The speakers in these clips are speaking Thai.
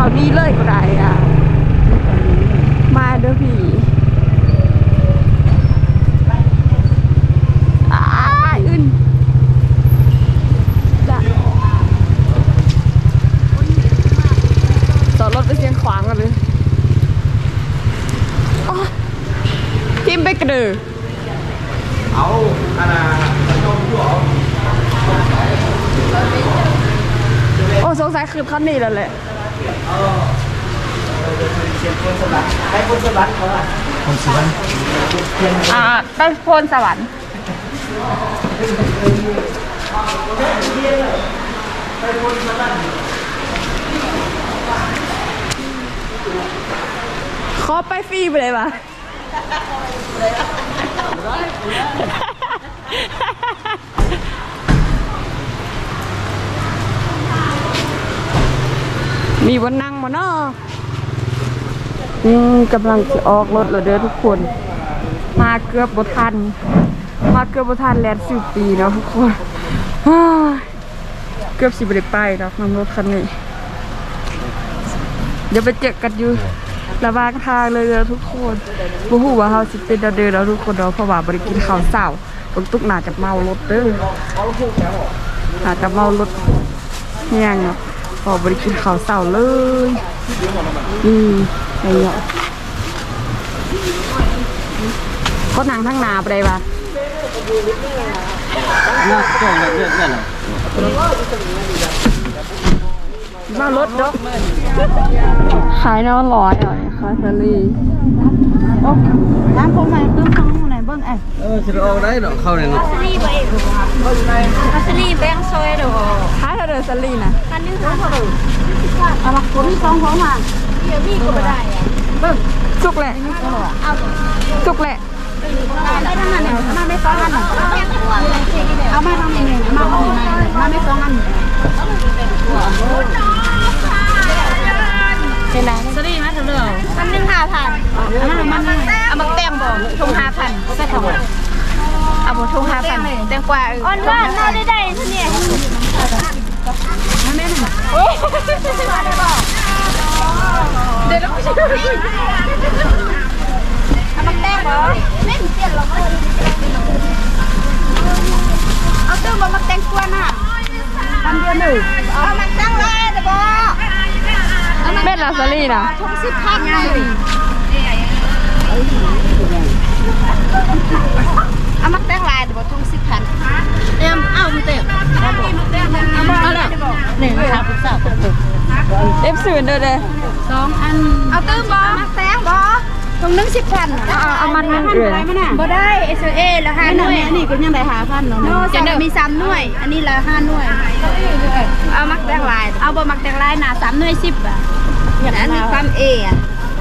เขานี่เลยก็ได้อะ มาเด้อพี่อ้ายอื่นจ้ะจอดรถไปเสียงขวางกันเลยอ๋อทิมไปกระดือเอาอันน่ะต้องอยู่เอาโอ้สงสัยคือคันนี้แล้วแหละ เสียงคนสลัดให้คนสลัดเขาอะคนสลัดอ่าไปโพนสวรรค์ขอไปฟรีไปเลยปะ มีวันนั่งมาเนาะอืมกำลังจะออกรถแล้วเด้อทุกคน มาเกือบบทัน มาเกือบบทันแลนสิบปีเนาะทุกคนเกือบสิบได้ไปเนาะนำรถคันนี้ เดี๋ยวไปเจอกันอยู่ระหว่างทางเลยเด้อทุกคนบ่ฮู้ว่าเฮาสิเป็นดาวเดินแล้วทุกคนเนาะเพราะว่าบ่ได้กินข้าวเช้าตรงตุกนาจะเมารถเด้อน่าจะเมารถแห้งเนาะ เพอบ่ได้กินข้าวเช้าเลยอืมไอ้เนาะก็นั่งทั้งนาไปเลยปะน่าจ้องแบบเลือดนั่นแหละมารถดอกขายน้ำร้อยอะคาซารีร้านพวกไหนเบิ้งฟังไหนเบิ้งไอ้เออจะเอาได้เนาะเข้าเนี่ยเนาะอัสลีแบงซอยเด้อขายเท่าเดิมซารีนะอันนี้ร้าน เท่าไหร่เอามาคุ้นสองของมาเดี๋ยวมีก็ไม่ได้อะเบิ้งสุกแหละเอาสุกแหละได้ทั้งนั้นเนี่ยมาไม่สองอันเอามาทำยังไงมาเอามาไม่สองอันเป็นไรสลีมาเถอะเรื่องอันหนึ่งห้าพันเอามามันเอามาแต้มบ่ทงห้าพันใส่ถุงเอาบ่ทงห้าพันแตงกว่าอ่อนว่าน่าได้ได้ท่านี่ เดี๋ยวเราไปชิมเอามาแต้มบ่ไม่เปลี่ยนหรอกเอาตื้อมามาแต่งกวาน่ะอันเดียวหนึ่งเอามาตั้งเลยเดี๋ยวบ่เม็ดละซารีนะทงสิบพันไง เอามาแตงลายเดี๋ยวบ่งสิบพันเอ็มเอามาแตงเอาละหนึ่งครับสาวเอฟสื่อเด้อเด้อสองอัน เอาตื้อบ่มาแตงบ่ตรงนึงสิบพันเอาเอาเอามันเกลือบ่ได้เอสเอและห้าหน่วยอันนี้ก็ยังได้หาพันเนาะจะมีสามหน่วย อันนี้ละห้าหน่วย เอามักแตงลาย เอาบ่มักแตงลายหนาสามหน่วยสิบอะอย่างนั้นความเออะ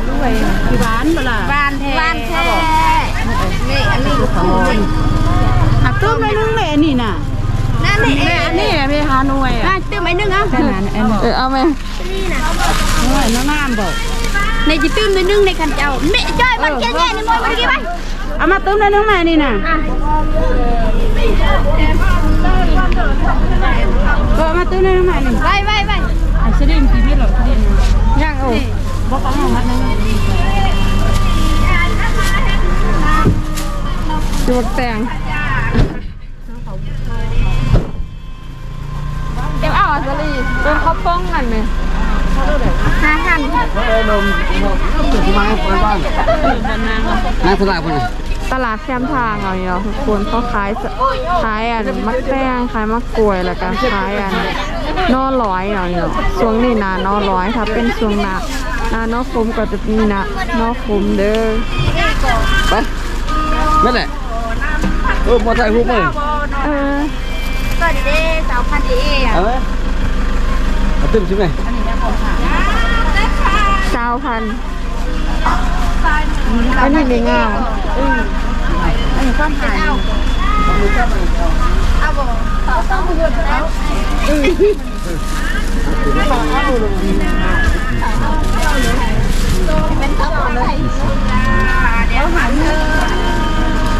ด้วยที่บ้านเวลาบ้านแท้บ้านแท้ นี่อันนี้ก็คือหักตื้มเลยนึงเลยอันนี้น่ะนั่นนี่เออันนี้แม่หาหน่วยอะอะตื้มไอ้นึงอะแค่นั้นอันนี้เออเอาไหมหน่วยน้ำน้ำบอกในจิตื้มไอ้นึงในคันเจ้าแม่จ้อยมันแก่ๆนี่มวยมันกี่ใบเอามาตื้มเลยนึงแม่นี่น่ะก็ แตงเอ็มเอาอะซารีเป็นข้าวป้องกันไหมห้าพันเออนมถึงมาไปบ้านนางสลากคนนี้ตลาดแคมทางเอาเนาะทุกคนเขาขายสขายอันมักแตงขายมักกล้วยแล้วก็ขายอันนอร้อยเอาเนาะช่วงนี้นานอร้อยถ้าเป็นช่วงหนาหนานอคมก็จะมีนะนอคมเด้อไปนั่นแหละ เออมาถ่ายรูปเลยเออสวัสดีเด้สาวพันเออะเอาไหมเอาตึ้มใช่ไหมเก้าพันอันนี้ไม่งามอันนี้ความหายเอาเอาบ่ต่อต้องมือแล้วเป็นข้าวอะไรเดี๋ยวหาเงิน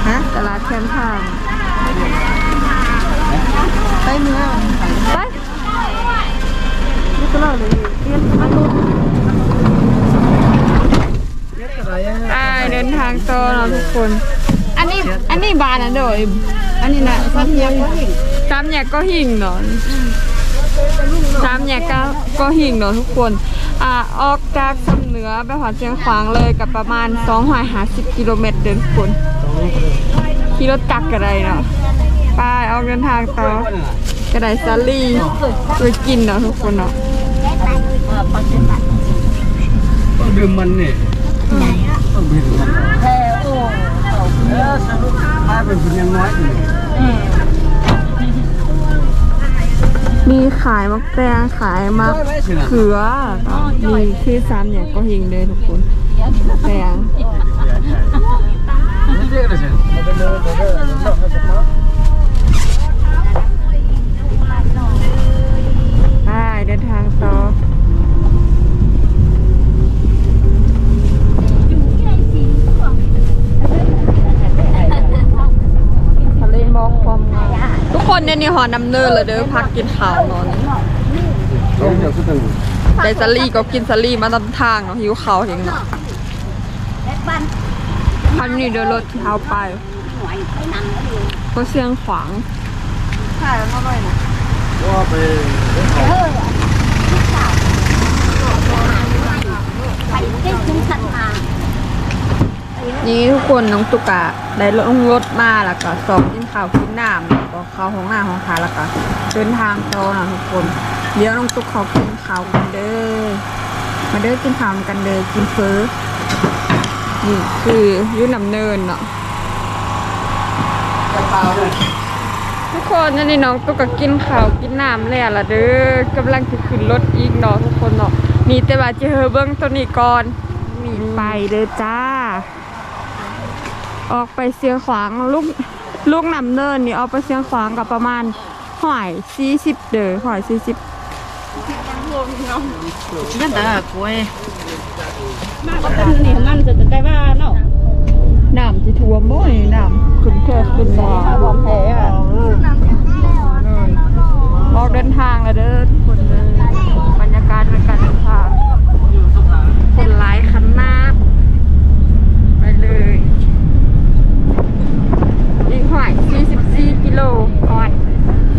ฮะตลาดแคมทางไป ต่อเนาะทุก คน อันนี้อันนี้บานอันเด้ออันนี้น่ะซ้ำยังก็หิงสามแยกก็หิ่งเนาะสามแยกก็ก็หิ่งเนาะทุกคนอ่าออกจากสำเหนือไปหอดเชียงขวางเลยกับประมาณ250กิโลเมตรเดินทุกคนขี่รถจักรก็ได้เนาะไปออกเดินทางต่อก็ได้ซาลี่ไปกินเนาะทุกคนเนาะต้องดื่มมันนี่ต้องดื่มมันแค่โอ้ เออสรุปถ้าเป็นคนยังน้อยอยู่มีขายมักแตงขายมักเขือมีที่สามแยก็หิ่งเลยทุกคนแตง เรียกอะไรสิ ไปเดินทางต่อทะเลหมอกความงาม ฮอนำเนินแล้เด้อพักกินข้าวนอนได้สลี่ก็กินสลี่มาตำทางเนาะหิวข้าวเองเนาะพันนี่เดินรถเท้าไปก็เสียงขวางใช่แล้วก็ไปนะก็ไปเออไปเก่ซุ้งสันทาง นี้ทุกคนน้องตุกะได้ลงรถมาแล้วก็สอบกินข้าวกินน้ำแล้วก็เข้าห้องน้ำห้องทานแล้วก็เดินทางต่อนะทุกคน เดี๋ยวน้องตุกเขากินข้าวกันเด้อมาเด้อกินข้าวกันเด้อกินเฟอนี่คือยุ่นำเนินเนาะทุกคนอันนี่น้องตุกก็กินข้าวกินน้ำแล้วละเด้อกำลังจะขึ้นรถอีกเนาะทุกคนเนาะมีแต่ว่าจะเฮอเบิ้งตัวนี้ก่อนมีไปเลยจ้า ออกไปเสียงขวางลูกลูกนำเนินนี่ออกไปเสียงขวางกับประมาณหอยสี่สิบเด้อหอยสี่สิบนั่นตากล้วยมากก็เป็นนี่มันจะได้ว่าเนาะน้ำที่ท่วมบ่อยน้ำขึ้นแค่ขึ้นมาบอมแพ้อะออกเดินทางแล้วเด้อทุกคนเลยบรรยากาศในการเดินทางคนหลายคันมากไปเลยอีกหอย44กิโลหอย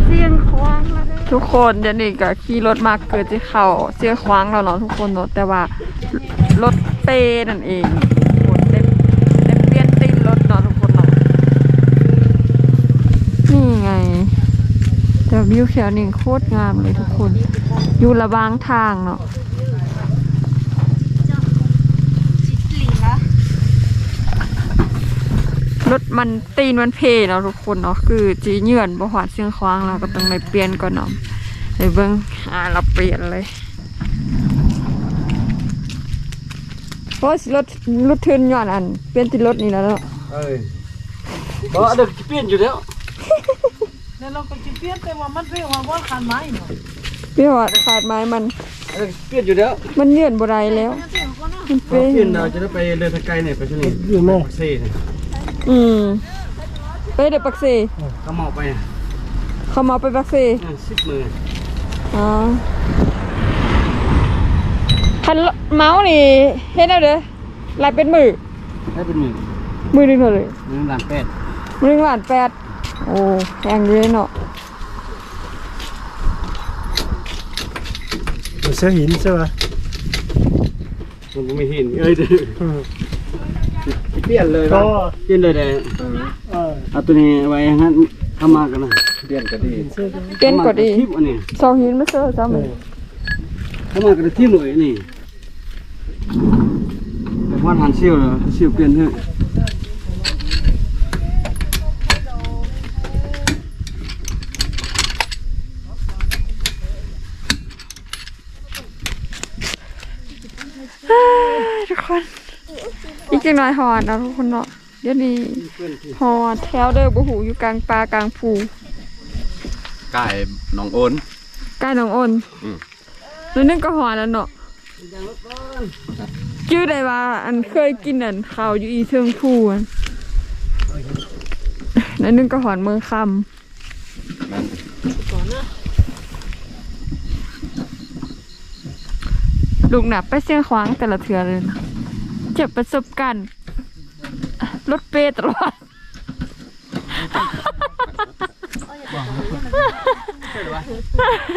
เสียงควางแล้วเด้อทุก คนเดี๋ยวนี้ก็ขี่รถมาเกิดที่เขาเสียงคว้างแล้วเนาะทุกคนเนาะแต่ว่ารถเปนั่นเองเต็มเต็มเปลี่ยนตีนรถเนาะทุกคนเนาะนี่ไงแต่วิวแถวนี้โคตรงามเลยทุกคน อยู่ระบางทางเนาะรถมันตีนมันเพเนาะทุกคนเนาะคือจีเหยื่อนบ่หวาดเสียงคว้างเราก็ต้องไปเปลี่ยนก่อนเนาะ ไปเบิ่งอ่าเราเปลี่ยนเลยเพราะรถรถทึนย้อนอัน เปลี่ยนติดรถนี่แล้วเนาะเอ้ยบ่เด็กเปลี่ยนอยู่แล้วแล้วเราก็จะเปลี่ยนแต่ว่ามันเรียกว่าว่าคันไม้เนาะเปลี่ยนว่าขาดไม้มันเด็กเปลี่ยนอยู่แล้วมันเหยื่อนบ่ได้แล้วมันเปเป็นลี่ยนเราจะได้ไปเดินทางไกลเนี่ยไปชนีอยู่แม่เซ่เนี่ยอืมไปเด็กปักเซก็เมาไปเขามาไปปักเซสิบมือ อ๋อคันเมาส์นี่เฮ็ดเอาเด้อลายเป็นมือได้เป็นหมื่นมือหนึงเท่าเลยหนึ่งล้านแปดมือหนึงล้านแปดโอ้แพงอยู่เลยเนาะเสือหินใช่ไหมมันก็ไม่เห็นเอ้ยเด้อเปลี่ยนเลยก็เปลี่ยนเลยแต่เออเอาตัวนี้ไว้งั้นเข้ามากันนะ เปลี่ยนก็ดีเสือกันเปลี่ยนก็ดีทิปอันนี้สองหินไม่เซอร์ซ้ำเลยเข้ามากันทิปหน่อยนี่แต่ว่าทานเชี่ยวเหรอเชี่ยวเปลี่ยนเถอะเอ้ยทุกคน อีกจังน้อยหอดนะทุกคนเนาะเดี๋ยวนี้หอดแถวเด้อบ่หูอยู่กลางป่ากลางภู ไก่หนองโอนใกล้หนองอ้นอืมแล้วนึงก็หอดแล้วเนาะชื่อได้ว่าอันเคยกินอันข้าวอยู่อีเทิงภูอันแล้วนึงก็หอนเมืองคำนั่นลูกหนับไปเสียงขวางแต่ละเถื่อเลยนะเจ็บประสบการณ์รถเปรตลอด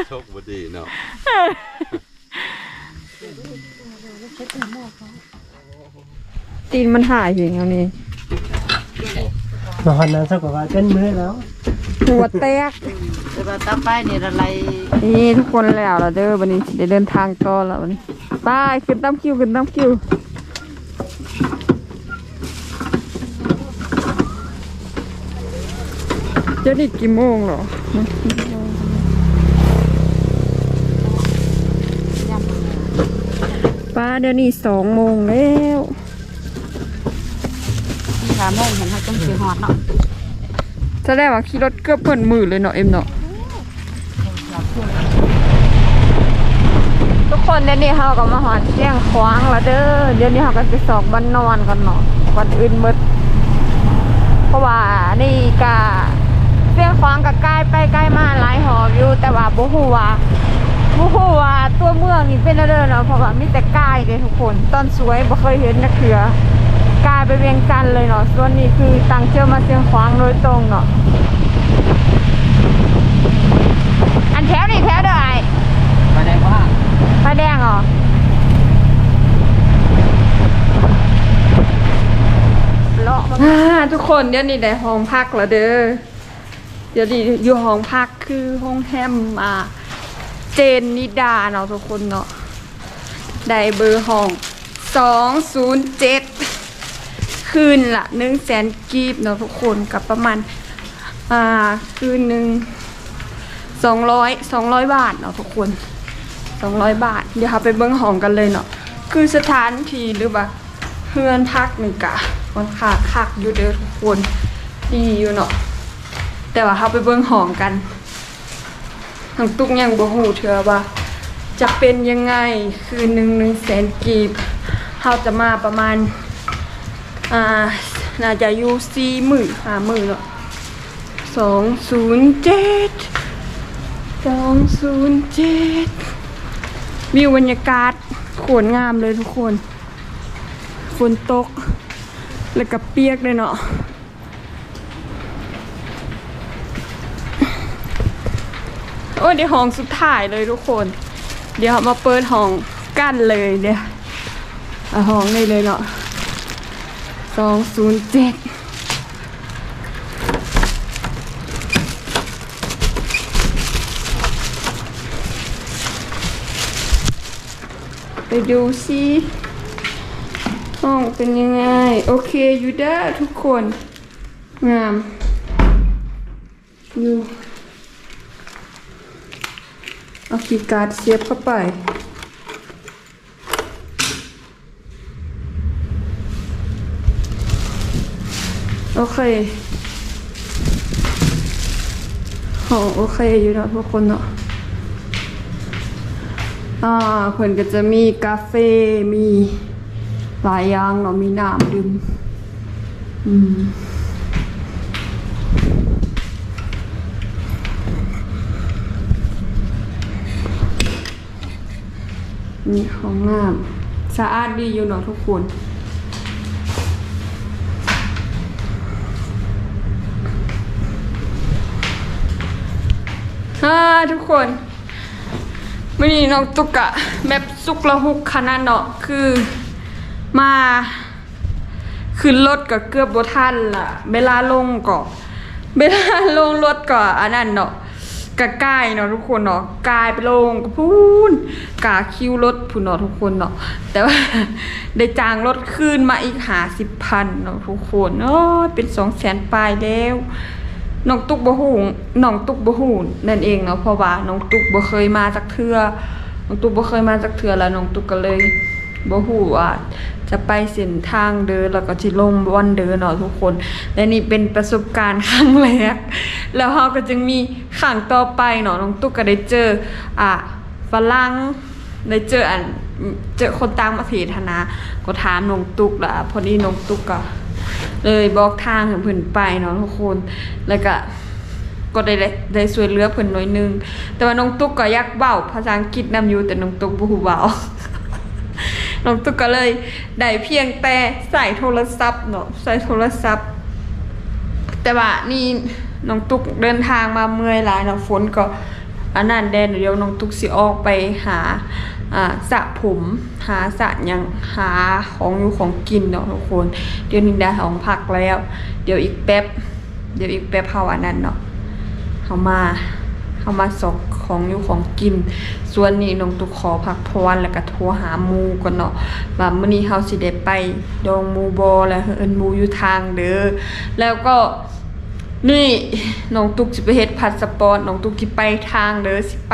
โชคบดีเนาะตีนมันหายอย่างนี้นอนนั้นสักกว่าเป็นมื้อแล้วหัวแตกแต่ว่าต่อไปนี่อะไรนี่ทุกคนแล้วละเด้อวันนี้สิได้เดินทางต่อแล้ววันนี้ไปขึ้นตามคิวขึ้นตามคิวเดี๋ยวนี้กี่โมงเหรอ ป้าเดี๋ยวนี้สองโมงแล้วสามโมงเห็นเขาจังสิฮอดเนาะแสดงว่าขี่รถเกือบเพิ่นมือเลยเนาะเอ็มเนาะทุกคนเดี๋ยวนี้เขาก็มาหอดเสียงขวางแล้วเด้อเดี๋ยวนี้เขาก็ไปสอกบ้านนอนกันเนาะวันอื่นหมดเพราะว่านี่กะเสียง ขวางก็ใกล้ไปใกล้มาหลายหอบอยู่แต่ว่าบ่ฮู้ว่าบ่ฮู้ว่าตัวเมืองนี่เป็นอะไรเนาะเพราะว่ามีแต่ใกล้เด้ทุกคนตอนสวยบ่เคยเห็นนักเถือกลายไปเวียงจันทน์เลยเนาะส่วนนี้คือตังเชื่อมาเสียงขวางโดยตรงเนาะอันแถวนี่แถวเด้อไอ้ไปแดงว่าไฟแดงเหรอเลาะอ่าทุกคนเดี๋ยวนี้ได้ห้องพักแล้วเด้อ เดี๋ยวนี้อยู่ห้องพักคือห้องแฮมอ่าเจนนิดาเนาะทุกคนเนาะได้เบอร์ห้องสองศูนย์เจ็ดคืนละหนึ่งแสนกีบเนาะทุกคนกับประมาณอ่าคืนหนึ่งสองร้อยสองร้อยบาทเนาะทุกคนสองร้อยบาท เดี๋ยวเราไปเบิ้งห้องกันเลยเนาะคือสถานที่หรือว่าเพื่อนพักหนึ่งกะมันขาคักอยู่เด้อทุกคนดีอยู่เนาะ แต่ว่าเราไปเบิ้งห้องกันทางตุ๊กยังบ่ฮู้เถือว่า จะเป็นยังไงคือหนึ่งหนึ่งแสนกีบเราจะมาประมาณอ่าน่าจะอยู่สี่หมื่นห้าหมื่นเนาะสองศูนย์เจ็ดสองศูนย์เจ็ดวิวบรรยากาศโขนงามเลยทุกคน ฝนตก แล้วก็เปียกเลยเนาะ โอ้ยเดี๋ยวห้องสุดท้ายเลยทุกคน เดี๋ยวมาเปิดห้องกั้นเลยเดี๋ยวเอาห้องได้เลยเนาะสองศูนย์เจ็ดไปดูสิห้องเป็นยังไง โอเคอยู่ได้ทุกคน งามอยู่ เอาคีย์การ์ดเสียบเข้าไปโอเคห้อโอเคอยู่แล้วทุกคนเนาะ อ่าเพิ่อนก็จะมีกาแฟ มีหลายอย่างเนาะ มีน้ำดื่ม อืม มีห้องน้ำสะอาดดีอยู่เนาะทุกคนอ่าทุกคนมื่อนี้น้องตุกอะแบบสุกละหุกขนาดเนาะคือมาขึ้นรถก็เกือบบทันล่ะ เวลาลงก็เวลาลงรถก็อันนั้นเนาะ กะใกล้เนาะทุกคนเนาะกายไปลงก็พูนกาคิวรถพูนเนาะทุกคนเนาะแต่ว่าได้จ้างรถคืนมาอีกหาสิบพันเนาะทุกคนเนาะเป็นสองแสนปลายแล้วน้องตุ๊กบ่ฮู้น้องตุ๊กบ่ฮู้นั่นเองเนาะเพราะว่าน้องตุ๊กบ่เคยมาจักเทื่อน้องตุ๊กบ่เคยมาจักเทื่อแล้วน้องตุ๊กก็เลย บ่ฮู้ว่าจะไปเส้นทางเดินแล้วก็สิลงวันเดินเนาะทุกคน และนี่เป็นประสบการณ์ครั้งแรก แล้วเฮาก็จึงมีครั้งต่อไปเนาะน้องตุ๊กก็ได้เจออะฝรั่งได้เจออันเจอคนต่างประเทศนะก็ถามน้องตุ๊กละพอดีน้องตุ๊กก็เลยบอกทางให้เพิ่นไปเนาะทุกคน แล้วก็ก็ได้ได้ได้ช่วยเหลือเพิ่นน่อยนึง แต่ว่าน้องตุ๊กก็อยากเว้าภาษาอังกฤษนำอยู่แต่น้องตุ๊กบ่ฮู้เว้า น้องตุ๊กก็เลยได้เพียงแต่ใส่โทรศัพท์เนาะใส่โทรศัพท์ แต่ว่านี่น้องตุ๊กเดินทางมาเมื่อยหลายเนาะฝนก็อันนั้นแดนเดี๋ยวน้องตุ๊กสิออกไปหาสระผม หาสระยังหาของอยู่ของกินเนาะทุกคน เดี๋ยวนี้ได้ของพักแล้ว เดี๋ยวอีกแป๊บ เดี๋ยวอีกแป๊บเฮาอันนั้นเนาะเฮามา เฮามาสอกของอยู่ของกิน ส่วนนี้น้องตุ๊กขอพักพรแล้วก็โทรหามูก่อนเนาะว่ามื้อนี้เฮาสิได้ไปดองมูบ่แล้วเอิ้นมูอยู่ทางเด้อแล้วก็นี่น้องตุกสิไปเฮ็ดพาสปอร์ตน้องตุกสิไปทางเด้อสิไป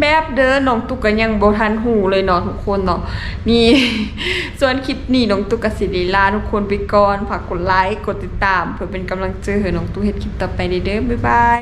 แบบเด้อน้องตุกก็ยังบ่ทันหูเลยเนาะทุกคนเนาะนี่ ส่วนคลิปนี้น้องตุกก็สิได้ลาทุกคนไปก่อนฝากกดไลค์กดติดตาม เพื่อเป็นกำลังใจให้น้องตุกเฮ็ดคลิปต่อไปเด้อบ๊ายบาย